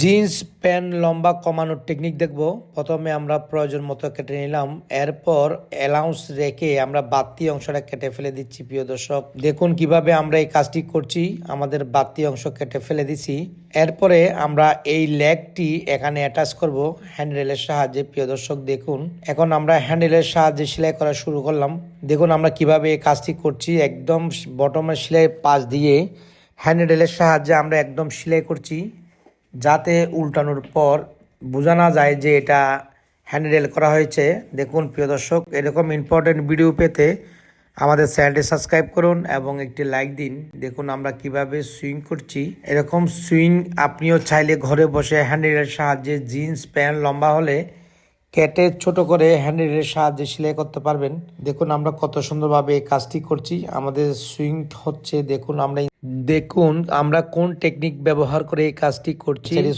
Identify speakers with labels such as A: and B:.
A: Jeans, pant, লম্বা কমানোর technique দেখব। প্রথমে আমরা প্রয়োজন মতো কেটে নিলাম। এরপর অ্যালাউন্স রেখে আমরা বাড়তি অংশটা কেটে ফেলে দিচ্ছি, প্রিয় দর্শক। দেখুন কীভাবে আমরা এই কাজটি করছি। আমাদের বাড়তি অংশ কেটে ফেলে দিছি। এরপরে আমরা এই লেগটি এখানে অ্যাটাচ করব হ্যান্ডেলের সাহায্যে, প্রিয় দর্শক, দেখুন। এখন আমরা হ্যান্ডেলের সাহায্যে সেলাই করা শুরু করলাম। দেখুন আমরা কীভাবে এই কাজটি করছি। একদম বটমের সেলাই পাশ দিয়ে হ্যান্ডেলের সাহায্যে আমরা একদম সেলাই করছি। যাতে উল্টানোর পর বোঝা না যায় যে এটা হ্যান্ডেল করা হয়েছে। দেখুন, প্রিয় দর্শক, এরকম ইম্পর্টেন্ট ভিডিও পেতে আমাদের চ্যানেলটি সাবস্ক্রাইব করুন এবং একটি লাইক দিন। দেখুন, আমরা কীভাবে সুইং করছি। এরকম সুইং আপনিও চাইলে ঘরে বসে হ্যান্ডেলের সাহায্যে জিন্স প্যান্ট লম্বা হলে কেটে ছোট করে হ্যান্ডেলের সাহায্যে সেলাই করতে পারবেন। দেখুন আমরা কত সুন্দরভাবে এই কাজটি করছি। আমাদের সুইং হচ্ছে, দেখুন আমরা দেখুন আমরা কোন টেকনিক ব্যবহার করে এই কাজটি করছি।